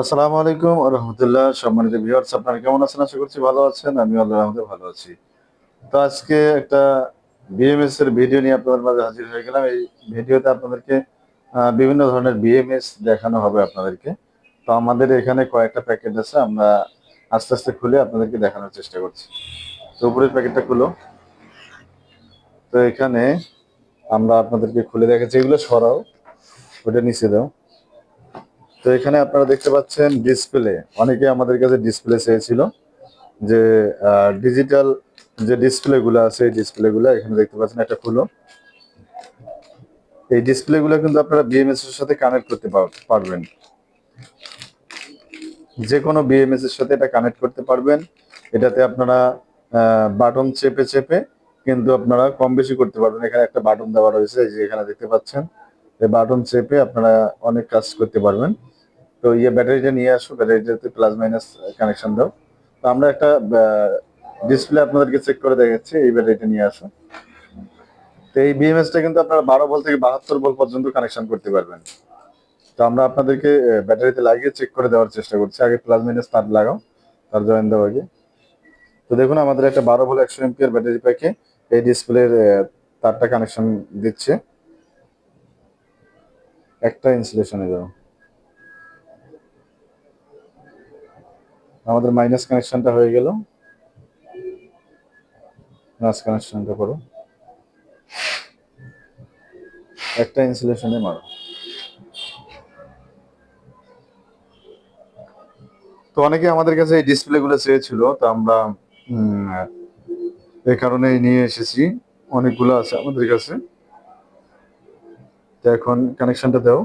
আসসালামু আলাইকুম রহমতুল্লাহ। সম্মানিত ভিউয়ার্স আপনারা কেমন আছেন? আশা করছি ভালো আছেন। আমি আল্লাহ রহমতে ভালো আছি। তো আজকে একটা বিএমএস এর ভিডিও নিয়ে আপনাদের মাঝে হাজির হয়ে গেলাম। এই ভিডিওতে আপনাদেরকে বিভিন্ন ধরনের বিএমএস দেখানো হবে আপনাদেরকে। তো আমাদের এখানে কয়েকটা প্যাকেট আছে। আমরা আস্তে আস্তে খুলে আপনাদেরকে দেখানোর চেষ্টা করছি। তো উপরের প্যাকেটটা খুলো। তো এখানে আমরা আপনাদেরকে খুলে দেখাচ্ছি। এগুলো সরাও। ওটা নিচে দাও। তো এখানে আপনারা দেখতে পাচ্ছেন ডিসপ্লে অনেকে আমাদের কাছে ডিসপ্লে চেয়েছিল যে ডিজিটাল যে ডিসপ্লে গুলো আছে, এই ডিসপ্লে গুলো এখানে দেখতে পাচ্ছেন একটা খুলো। এই ডিসপ্লে গুলো কিন্তু আপনারা বিএমএস এর সাথে কানেক্ট করতে পারবেন। যে কোনো বিএমএস এর সাথে এটা কানেক্ট করতে পারবেন। এটাতে আপনারা বাটন চেপে চেপে কিন্তু আপনারা কম বেশি করতে পারবেন। এখানে একটা বাটন দেওয়া রয়েছে যে এখানে দেখতে পাচ্ছেন। এই বাটন চেপে আপনারা অনেক কাজ করতে পারবেন। তো ইয়ে ব্যাটারিটা নিয়ে আসো, ব্যাটারিটাতে প্লাস মাইনাস কানেকশন দাও। তো আমরা একটা ডিসপ্লে আপনাদেরকে চেক করে দেখাচ্ছি, এই ব্যাটারিটা নিয়ে আসো। তো এই বিএমএসটা কিন্তু আপনারা বারো ভোল্ট থেকে বাহাত্তর ভোল্ট পর্যন্ত কানেকশন করতে পারবেন। তো আমরা আপনাদেরকে ব্যাটারিতে লাগিয়ে চেক করে দেওয়ার চেষ্টা করছি। আগে প্লাস মাইনাস তার লাগাও, তার জয়েন দেওয়া আগে। তো দেখুন, আমাদের একটা বারো ভোল্ট একশো এমপিয়ার ব্যাটারি প্যাকে এই ডিসপ্লের তারটা কানেকশন দিচ্ছে। একটা ইনসুলেশনে দাও আমাদের মাইনাস কানেকশনটা হয়ে গেল। প্লাস কানেকশনটা করো। একটা ইনসুলেশনে মারো। তো অনেকে আমাদের কাছে এই ডিসপ্লে গুলো চেয়েছিল, তো আমরা এই কারণে নিয়ে এসেছি। অনেকগুলো আছে আমাদের কাছে। তো এখন কানেকশনটা দাও।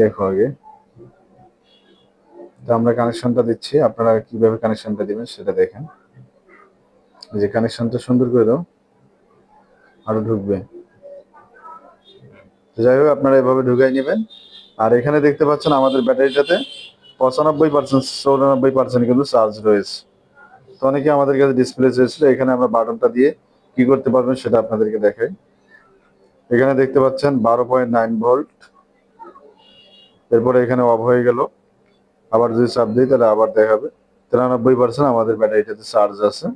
দেখো আগে। তো আমরা কানেকশনটা দিচ্ছি। আপনারা কীভাবে কানেকশনটা দিবেন সেটা দেখেন। যে কানেকশনটা সুন্দর করে দাও। আরও ঢুকবে। যাই হোক, আপনারা এভাবে ঢুকাই নেবেন। আর এখানে দেখতে পাচ্ছেন আমাদের ব্যাটারিটাতে পঁচানব্বই পার্সেন্ট চৌরানব্বই পার্সেন্ট কিন্তু চার্জ রয়েছে। তো অনেকে আমাদের কাছে ডিসপ্লে চেয়েছিল, এখানে আমরা বাটনটা দিয়ে কি করতে পারবেন সেটা আপনাদেরকে দেখাই। এখানে দেখতে পাচ্ছেন বারো পয়েন্ট নাইন ভোল্ট এরপরে এখানে অফ হয়ে গেল। আবার যদি চাপ দিই, তাহলে আবার দেখাবে তিরানব্বই পার্সেন্ট আমাদের ব্যাটারিটাতে চার্জ আছে।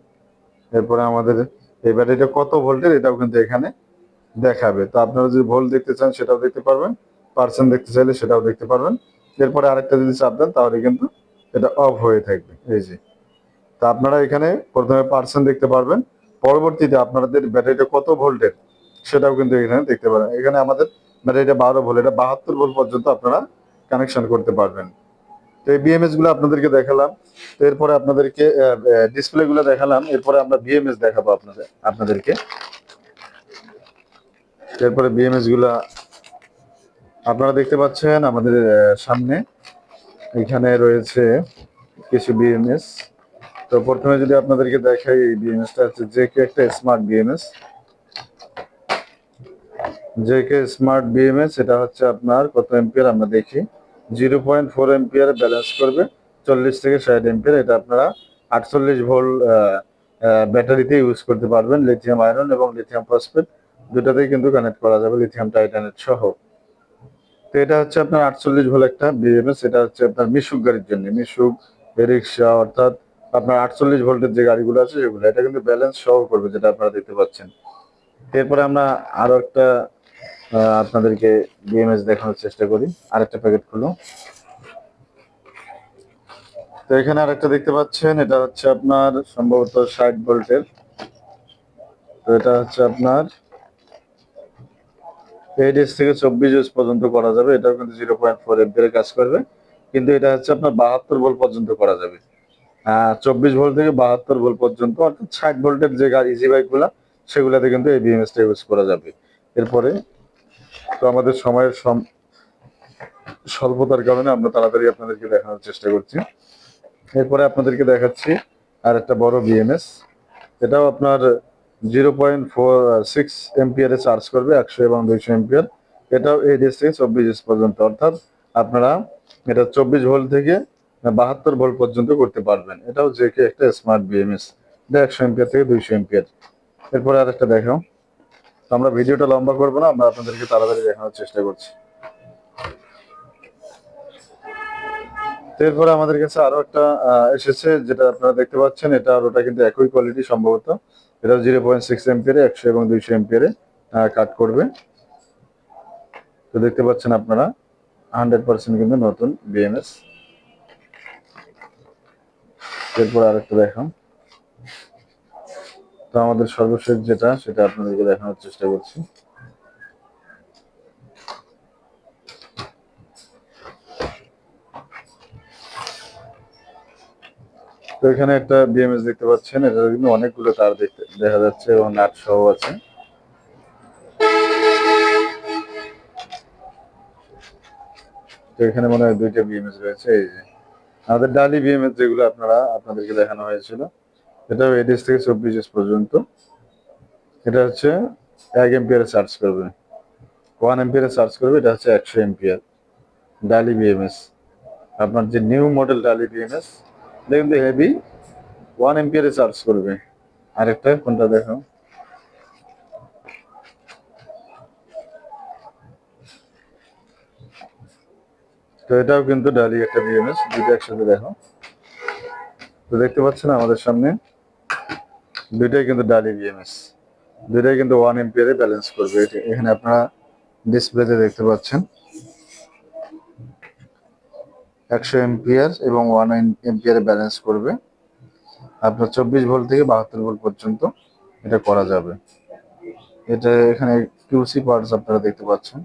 এরপরে আমাদের এই ব্যাটারিটা কত ভোল্টের এটাও কিন্তু এখানে দেখাবে। তো আপনারা যদি ভোল্ট দেখতে চান, সেটাও দেখতে পারবেন। পার্সেন্ট দেখতে চাইলে সেটাও দেখতে পারবেন। এরপরে আরেকটা যদি চাপ দেন, তাহলে কিন্তু এটা অফ হয়ে থাকবে। এই যে। তা আপনারা এখানে প্রথমে পার্সেন্ট দেখতে পারবেন। পরবর্তীতে আপনাদের ব্যাটারিটা কত ভোল্টের সেটাও কিন্তু এখানে দেখতে পারেন। এখানে আমাদের ব্যাটারিটা বারো ভোল্ট এটা বাহাত্তর ভোল্ট পর্যন্ত আপনারা কানেকশন করতে পারবেন। এই বিএমএসগুলো আপনাদেরকে দেখালাম। তো এরপরে আপনাদেরকে ডিসপ্লে গুলো দেখালাম। এরপরে আমরা বিএমএস দেখাবো আপনাদের, আপনাদেরকে। এরপরে বিএমএসগুলা আপনারা দেখতে পাচ্ছেন আমাদের সামনে। এখানে রয়েছে কিছু বিএমএস তো প্রথমে যদি আপনাদেরকে দেখাই, এই বিএমএসটা হচ্ছে যে কে একটা স্মার্ট বিএমএস যে কে স্মার্ট বিএমএস এটা হচ্ছে আপনার কত এম্পিয়ার আমরা দেখি। Zero point four ampere balance করবে, চল্লিশ থেকে ষাট এম্পিয়ার এটা আপনারা আটচল্লিশ ভোল্ট ব্যাটারিতে ইউজ করতে পারবেন লিথিয়াম আয়রন এবং লিথিয়াম ফসফেট দুটাতেই কিন্তু কানেক্ট করা যাবে লিথিয়াম টাইটানেট সহ। তো এটা হচ্ছে আপনার আটচল্লিশ ভোল একটা বিএমএস এটা হচ্ছে আপনার মিশুক গাড়ির জন্য। মিশুক, রিক্সা অর্থাৎ আপনার আটচল্লিশ ভোল্টের যে গাড়িগুলো আছে সেগুলো। এটা কিন্তু ব্যালেন্স সহ করবে, যেটা আপনারা দেখতে পাচ্ছেন। এরপরে আমরা আরও একটা আপনাদেরকে বিএমএস দেখানোর চেষ্টা করি। আরেকটা প্যাকেট খুলো। তো এখানে আরেকটা দেখতে পাচ্ছেন, এটা হচ্ছে আপনার সম্ভবত ষাট ভোল্টের। তো এটা হচ্ছে আপনার এইট এস থেকে চব্বিশ এস পর্যন্ত করা যাবে। এটাও কিন্তু জিরো পয়েন্ট ফোর এম্পিয়ারের কাজ করবে। কিন্তু এটা হচ্ছে আপনার বাহাত্তর ভোল্ট পর্যন্ত করা যাবে। চব্বিশ ভোল্ট থেকে বাহাত্তর ভোল্ট পর্যন্ত, অর্থাৎ ষাট ভোল্টের যে গাড়ি ইজি বাইকগুলা, সেগুলাতে কিন্তু এই বিএমএসটা ইউজ করা যাবে। এরপরে তো আমাদের সময়ের স্বল্পতার কারণে আমরা তাড়াতাড়ি আপনাদেরকে দেখানোর চেষ্টা করছি। এরপরে আপনাদেরকে দেখাচ্ছি আর একটা বড় বিএমএস এটাও আপনার জিরো পয়েন্ট ফোর সিক্স এমপিয়ারে চার্জ করবে, একশো এবং দুইশো এমপিয়ার এটাও এই দেশ থেকে চব্বিশ পর্যন্ত। অর্থাৎ আপনারা এটা চব্বিশ ভোল্ট থেকে বাহাত্তর ভোল্ট পর্যন্ত করতে পারবেন। এটাও যে একটা স্মার্ট বিএমএস এটা একশো এমপিয়ার থেকে দুইশো এমপিয়ার এরপরে আর একটা দেখাও। তো আমরা ভিডিওটা লম্বা করব না, আমরা আপনাদেরকে তাড়াতাড়ি দেখানোর চেষ্টা করছি। এরপরে আমাদের কাছে আরও একটা এসেছে, যেটা আপনারা দেখতে পাচ্ছেন, এটা আর ওটা কিন্তু একই কোয়ালিটি সম্ভবত। এটা জিরো পয়েন্ট সিক্স এমপিয়ারে একশো এবং দুইশো এমপিয়ারে কাট করবে। তো দেখতে পাচ্ছেন আপনারা হান্ড্রেড পার্সেন্ট কিন্তু নতুন বিএমএস এরপর আরেকটা দেখাম। তো আমাদের সর্বশেষ যেটা, সেটা আপনাদেরকে দেখানোর চেষ্টা করছি। তো এখানে একটা বিএমএস দেখতে পাচ্ছেন এটা কিন্তু অনেকগুলো তার দেখতে, দেখা যাচ্ছে এবং নাট সহ আছে। তো এখানে মনে হয় দুইটা বিএমএস রয়েছে, এই যে। আমাদের ডালি বিএমএস যেগুলো আপনারা, আপনাদেরকে দেখানো হয়েছিল। এটা এডিস থেকে চব্বিশ এস পর্যন্ত। এটা হচ্ছে এক এম্পিয়ারে চার্জ করবে। ওয়ান এম্পিয়ারে চার্জ করবে, এটা হচ্ছে একশো এম্পিয়ার ডালি বিএমএস আপনার যে নিউ মডেল ডালি বিএমএস এটা কিন্তু হেভি ওয়ান এম্পিয়ারে চার্জ করবে। আরেকটা, কোনটা দেখো? তো এটাও কিন্তু ডালি একটা বিএমএস দুটো একসাথে দেখো। তো দেখতে পাচ্ছেন আমাদের সামনে। দুইটাই কিন্তু ডালি বিএমএস দুইটাই কিন্তু ওয়ান এম্পিয়ারে ব্যালেন্স করবে। এখানে আপনারা ডিসপ্লেতে দেখতে পাচ্ছেন। একশো এম্পিয়ার এবং ওয়ান এম্পিয়ারে ব্যালেন্স করবে। আপনার চব্বিশ ভোল্ট থেকে বাহাত্তর ভোল্ট পর্যন্ত এটা করা যাবে। এটা এখানে কিউসি পার্টস আপনারা দেখতে পাচ্ছেন।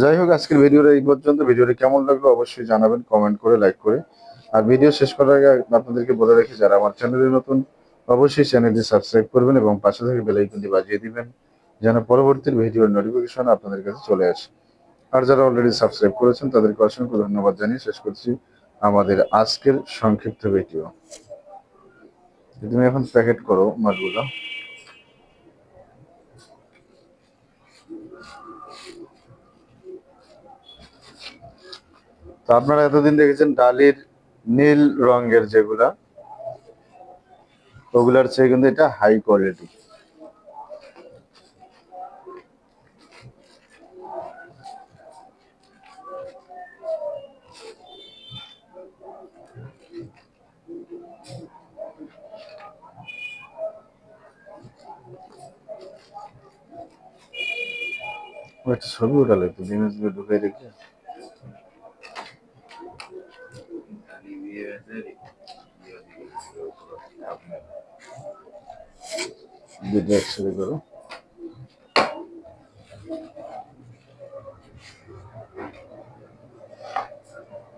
যাই হোক, আজকের ভিডিওটা এই পর্যন্ত। ভিডিওটি কেমন লাগল অবশ্যই জানাবেন কমেন্ট করে লাইক করে। আর ভিডিও শেষ করার আগে আপনাদেরকে বলে রাখি, যারা আমার চ্যানেলে নতুন, অবশ্যই চ্যানেলটি সাবস্ক্রাইব করবেন এবং পাশে থেকে বেল আইকনটি বাজিয়ে দিবেন, যেন পরবর্তী ভিডিওর নোটিফিকেশন আপনাদের কাছে চলে আসে। আর যারা অলরেডি সাবস্ক্রাইব করেছেন, তাদেরকে অসংখ্য ধন্যবাদ জানিয়ে শেষ করছি আমাদের আজকের সংক্ষিপ্ত ভিডিও তুমি এখন প্যাকেট করো মাছগুলো। আপনারা এতদিন দেখেছেন ডালির নীল রঙের যেগুলা, ওগুলার চেয়ে কিন্তু এটা হাই কোয়ালিটি ছবি ওঠালে তো জিনিসগুলো ঢুকাই রেখে দুটো একসাথে করো